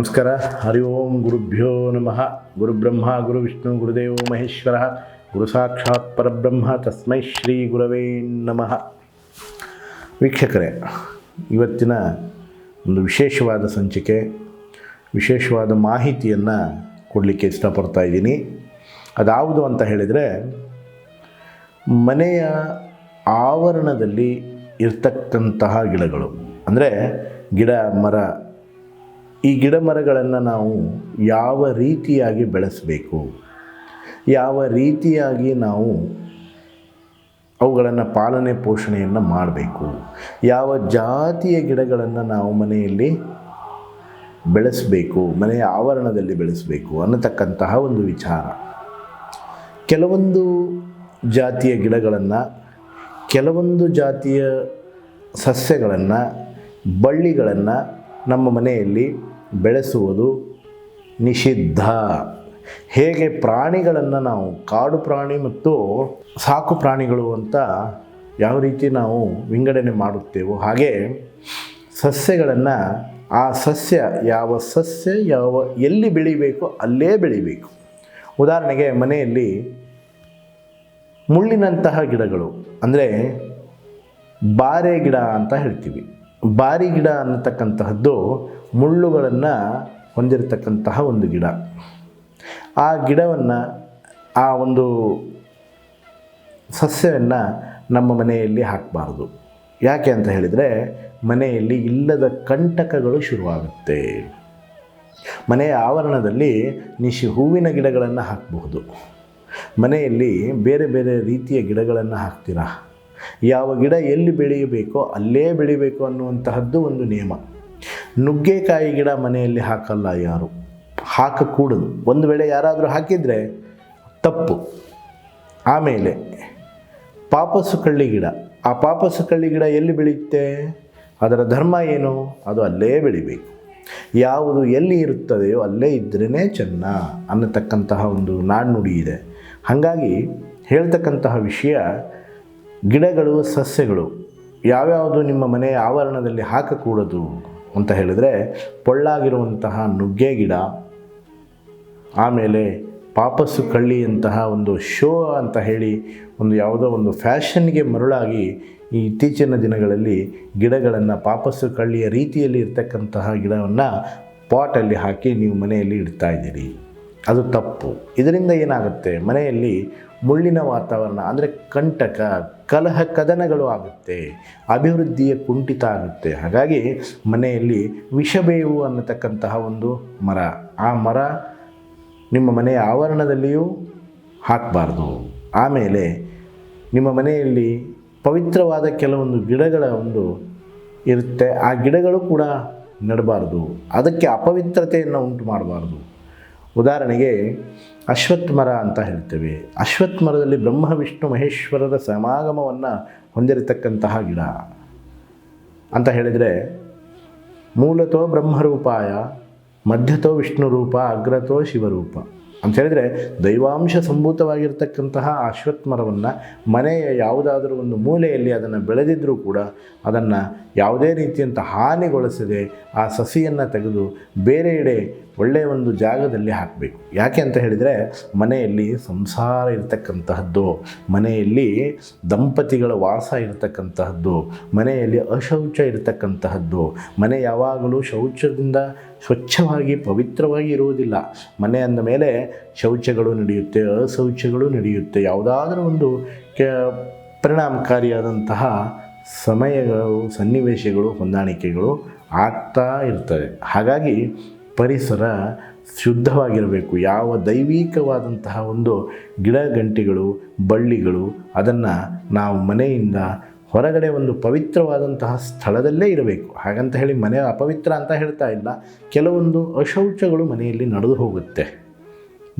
ನಮಸ್ಕಾರ. ಹರಿ ಓಂ ಗುರುಭ್ಯೋ ನಮಃ. ಗುರುಬ್ರಹ್ಮ, ಗುರುವಿಷ್ಣು, ಗುರುದೇವೋ ಮಹೇಶ್ವರ. ಗುರು ಸಾಕ್ಷಾತ್ ಪರಬ್ರಹ್ಮ ತಸ್ಮೈ ಶ್ರೀ ಗುರವೇ ನಮಃ. ವೀಕ್ಷಕರೇ, ಇವತ್ತಿನ ಒಂದು ವಿಶೇಷವಾದ ಸಂಚಿಕೆ, ವಿಶೇಷವಾದ ಮಾಹಿತಿಯನ್ನು ಕೊಡಲಿಕ್ಕೆ ಇಷ್ಟಪಡ್ತಾ ಇದ್ದೀನಿ. ಅದಾವುದು ಅಂತ ಹೇಳಿದರೆ, ಮನೆಯ ಆವರಣದಲ್ಲಿ ಇರ್ತಕ್ಕಂತಹ ಗಿಡಗಳು. ಅಂದರೆ ಗಿಡ, ಮರ ಈ ಗಿಡ ಮರಗಳನ್ನು ನಾವು ಯಾವ ರೀತಿಯಾಗಿ ಬೆಳೆಸಬೇಕು? ಯಾವ ರೀತಿಯಾಗಿ ನಾವು ಅವುಗಳನ್ನು ಪಾಲನೆ ಪೋಷಣೆಯನ್ನು ಮಾಡಬೇಕು? ಯಾವ ಜಾತಿಯ ಗಿಡಗಳನ್ನು ನಾವು ಮನೆಯಲ್ಲಿ ಬೆಳೆಸಬೇಕು? ಮನೆಯ ಆವರಣದಲ್ಲಿ ಬೆಳೆಸಬೇಕು ಅನ್ನತಕ್ಕಂತಹ ಒಂದು ವಿಚಾರ. ಕೆಲವೊಂದು ಜಾತಿಯ ಗಿಡಗಳನ್ನು, ಕೆಲವೊಂದು ಜಾತಿಯ ಸಸ್ಯಗಳನ್ನು, ಬಳ್ಳಿಗಳನ್ನು ನಮ್ಮ ಮನೆಯಲ್ಲಿ ಬೆಳೆಸುವುದು ನಿಷಿದ್ಧ. ಹೇಗೆ ಪ್ರಾಣಿಗಳನ್ನು ನಾವು ಕಾಡು ಪ್ರಾಣಿ ಮತ್ತು ಸಾಕು ಪ್ರಾಣಿಗಳು ಅಂತ ಯಾವ ರೀತಿ ನಾವು ವಿಂಗಡಣೆ ಮಾಡುತ್ತೇವೋ ಹಾಗೆ ಸಸ್ಯಗಳನ್ನು ಆ ಸಸ್ಯ ಯಾವ ಸಸ್ಯ ಯಾವ ಎಲ್ಲಿ ಬೆಳಿಬೇಕೋ ಅಲ್ಲೇ ಬೆಳಿಬೇಕು. ಉದಾಹರಣೆಗೆ ಮನೆಯಲ್ಲಿ ಮುಳ್ಳಿನಂತಹ ಗಿಡಗಳು, ಅಂದರೆ ಬಾರೆ ಗಿಡ ಅಂತ ಹೇಳ್ತೀವಿ. ಬಾರಿ ಗಿಡ ಅನ್ನತಕ್ಕಂತಹದ್ದು ಮುಳ್ಳುಗಳನ್ನು ಹೊಂದಿರತಕ್ಕಂತಹ ಒಂದು ಗಿಡ. ಆ ಗಿಡವನ್ನು, ಆ ಒಂದು ಸಸ್ಯವನ್ನು ನಮ್ಮ ಮನೆಯಲ್ಲಿ ಹಾಕಬಾರ್ದು. ಯಾಕೆ ಅಂತ ಹೇಳಿದರೆ, ಮನೆಯಲ್ಲಿ ಇಲ್ಲದ ಕಂಟಕಗಳು ಶುರುವಾಗುತ್ತೆ. ಮನೆಯ ಆವರಣದಲ್ಲಿ ನಿಶಿ ಹೂವಿನ ಗಿಡಗಳನ್ನು ಹಾಕಬಹುದು. ಮನೆಯಲ್ಲಿ ಬೇರೆ ಬೇರೆ ರೀತಿಯ ಗಿಡಗಳನ್ನು ಹಾಕ್ತೀರಾ? ಯಾವ ಗಿಡ ಎಲ್ಲಿ ಬೆಳೆಯಬೇಕೋ ಅಲ್ಲೇ ಬೆಳಿಬೇಕು ಅನ್ನುವಂತಹದ್ದು ಒಂದು ನಿಯಮ. ನುಗ್ಗೆಕಾಯಿ ಗಿಡ ಮನೆಯಲ್ಲಿ ಹಾಕಲ್ಲ ಯಾರು? ಹಾಕಕೂಡದು. ಒಂದು ವೇಳೆ ಯಾರಾದರೂ ಹಾಕಿದರೆ ತಪ್ಪು. ಆಮೇಲೆ ಪಾಪಸು ಕಳ್ಳಿ ಗಿಡ. ಆ ಪಾಪಸು ಕಳ್ಳಿ ಗಿಡ ಎಲ್ಲಿ ಬೆಳೆಯುತ್ತೆ? ಅದರ ಧರ್ಮ ಏನು? ಅದು ಅಲ್ಲೇ ಬೆಳಿಬೇಕು. ಯಾವುದು ಎಲ್ಲಿ ಇರುತ್ತದೆಯೋ ಅಲ್ಲೇ ಇದ್ರೇ ಚೆನ್ನ ಅನ್ನತಕ್ಕಂತಹ ಒಂದು ನಾಣ್ಣುಡಿ ಇದೆ. ಹಾಗಾಗಿ ಹೇಳ್ತಕ್ಕಂತಹ ವಿಷಯ ಗಿಡಗಳು, ಸಸ್ಯಗಳು ಯಾವ್ಯಾವುದು ನಿಮ್ಮ ಮನೆಯ ಆವರಣದಲ್ಲಿ ಹಾಕಕೂಡದು ಅಂತ ಹೇಳಿದರೆ ಪೊಳ್ಳಾಗಿರುವಂತಹ ನುಗ್ಗೆ ಗಿಡ, ಆಮೇಲೆ ಪಾಪಸ್ಸು ಕಳ್ಳಿಯಂತಹ ಒಂದು ಶೋ ಅಂತ ಹೇಳಿ ಒಂದು ಯಾವುದೋ ಒಂದು ಫ್ಯಾಷನ್ಗೆ ಮರುಳಾಗಿ ಈ ಇತ್ತೀಚಿನ ದಿನಗಳಲ್ಲಿ ಗಿಡಗಳನ್ನು ಪಾಪಸ್ಸು ಕಳ್ಳಿಯ ರೀತಿಯಲ್ಲಿ ಇರ್ತಕ್ಕಂತಹ ಗಿಡವನ್ನು ಪಾಟಲ್ಲಿ ಹಾಕಿ ನೀವು ಮನೆಯಲ್ಲಿ ಇಡ್ತಾ ಇದ್ದೀರಿ. ಅದು ತಪ್ಪು. ಇದರಿಂದ ಏನಾಗುತ್ತೆ? ಮನೆಯಲ್ಲಿ ಮುಳ್ಳಿನ ವಾತಾವರಣ, ಅಂದರೆ ಕಂಟಕ, ಕಲಹ ಕದನಗಳು ಆಗುತ್ತೆ, ಅಭಿವೃದ್ಧಿಯ ಕುಂಠಿತ ಆಗುತ್ತೆ. ಹಾಗಾಗಿ ಮನೆಯಲ್ಲಿ ವಿಷಬೇವು ಅನ್ನತಕ್ಕಂತಹ ಒಂದು ಮರ, ಆ ಮರ ನಿಮ್ಮ ಮನೆಯ ಆವರಣದಲ್ಲಿಯೂ ಹಾಕಬಾರ್ದು. ಆಮೇಲೆ ನಿಮ್ಮ ಮನೆಯಲ್ಲಿ ಪವಿತ್ರವಾದ ಕೆಲವೊಂದು ಗಿಡಗಳ ಒಂದು ಇರುತ್ತೆ, ಆ ಗಿಡಗಳು ಕೂಡ ನೆಡಬಾರ್ದು. ಅದಕ್ಕೆ ಅಪವಿತ್ರತೆಯನ್ನು ಉಂಟು ಮಾಡಬಾರ್ದು. ಉದಾಹರಣೆಗೆ ಅಶ್ವತ್ಥ ಮರ ಅಂತ ಹೇಳ್ತೇವೆ. ಅಶ್ವತ್ಥ ಮರದಲ್ಲಿ ಬ್ರಹ್ಮ, ವಿಷ್ಣು, ಮಹೇಶ್ವರರ ಸಮಾಗಮವನ್ನು ಹೊಂದಿರತಕ್ಕಂತಹ ಗಿಡ. ಅಂತ ಹೇಳಿದರೆ ಮೂಲತೋ ಬ್ರಹ್ಮರೂಪಾಯ, ಮಧ್ಯತೋ ವಿಷ್ಣು ರೂಪ ಅಗ್ರತೋ ಶಿವರೂಪ. ಅಂತ ಹೇಳಿದರೆ ದೈವಾಂಶ ಸಂಭೂತವಾಗಿರ್ತಕ್ಕಂತಹ ಅಶ್ವತ್ಥ ಮರವನ್ನು ಮನೆಯ ಯಾವುದಾದ್ರೂ ಒಂದು ಮೂಲೆಯಲ್ಲಿ ಅದನ್ನು ಬೆಳೆದಿದ್ದರೂ ಕೂಡ ಅದನ್ನು ಯಾವುದೇ ರೀತಿಯಂತ ಹಾನಿಗೊಳಿಸದೆ ಆ ಸಸಿಯನ್ನು ತೆಗೆದು ಬೇರೆಡೆ ಒಳ್ಳೆಯ ಒಂದು ಜಾಗದಲ್ಲಿ ಹಾಕಬೇಕು. ಯಾಕೆ ಅಂತ ಹೇಳಿದರೆ ಮನೆಯಲ್ಲಿ ಸಂಸಾರ ಇರತಕ್ಕಂತಹದ್ದು, ಮನೆಯಲ್ಲಿ ದಂಪತಿಗಳ ವಾಸ ಇರತಕ್ಕಂತಹದ್ದು, ಮನೆಯಲ್ಲಿ ಅಶೌಚ ಇರತಕ್ಕಂತಹದ್ದು, ಮನೆ ಯಾವಾಗಲೂ ಶೌಚದಿಂದ ಸ್ವಚ್ಛವಾಗಿ ಪವಿತ್ರವಾಗಿ ಇರುವುದಿಲ್ಲ. ಮನೆ ಅಂದ ಮೇಲೆ ಶೌಚಗಳು ನಡೆಯುತ್ತೆ ಅಶೌಚಗಳು ನಡೆಯುತ್ತೆ. ಯಾವುದಾದ್ರೂ ಒಂದು ಕೆ, ಪರಿಣಾಮಕಾರಿಯಾದಂತಹ ಸಮಯಗಳು, ಸನ್ನಿವೇಶಗಳು, ಹೊಂದಾಣಿಕೆಗಳು ಆಗ್ತಾ ಇರ್ತವೆ. ಹಾಗಾಗಿ ಪರಿಸರ ಶುದ್ಧವಾಗಿರಬೇಕು. ಯಾವ ದೈವಿಕವಾದಂತಹ ಒಂದು ಗಿಡ ಗಂಟಿಗಳು ಬಳ್ಳಿಗಳು, ಅದನ್ನು ನಾವು ಮನೆಯಿಂದ ಹೊರಗಡೆ ಒಂದು ಪವಿತ್ರವಾದಂತಹ ಸ್ಥಳದಲ್ಲೇ ಇರಬೇಕು. ಹಾಗಂತ ಹೇಳಿ ಮನೆ ಅಪವಿತ್ರ ಅಂತ ಹೇಳ್ತಾ ಇಲ್ಲ. ಕೆಲವೊಂದು ಅಶೌಚಗಳು ಮನೆಯಲ್ಲಿ ನಡೆದು ಹೋಗುತ್ತೆ.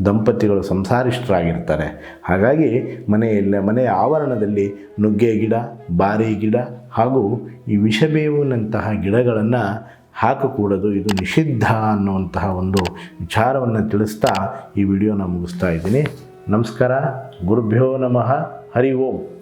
ದಂಪತಿಗಳು ಸಂಸಾರಿಷ್ಟರಾಗಿರ್ತಾರೆ ಹಾಗಾಗಿ ಮನೆಯಲ್ಲಿ, ಮನೆಯ ಆವರಣದಲ್ಲಿ ನುಗ್ಗೆ ಗಿಡ, ಬಾರಿ ಗಿಡ ಹಾಗೂ ಈ ವಿಷಬೇವಿನಂತಹ ಗಿಡಗಳನ್ನು ಹಾಕಕೂಡದು ಇದು ನಿಷಿದ್ಧ ಅನ್ನುವಂತಹ ಒಂದು ವಿಚಾರವನ್ನು ತಿಳಿಸ್ತಾ ಈ ವಿಡಿಯೋನ ಮುಗಿಸ್ತಾ ಇದ್ದೀನಿ. ನಮಸ್ಕಾರ. ಗುರುಭ್ಯೋ ನಮಃ. ಹರಿ ಓಂ.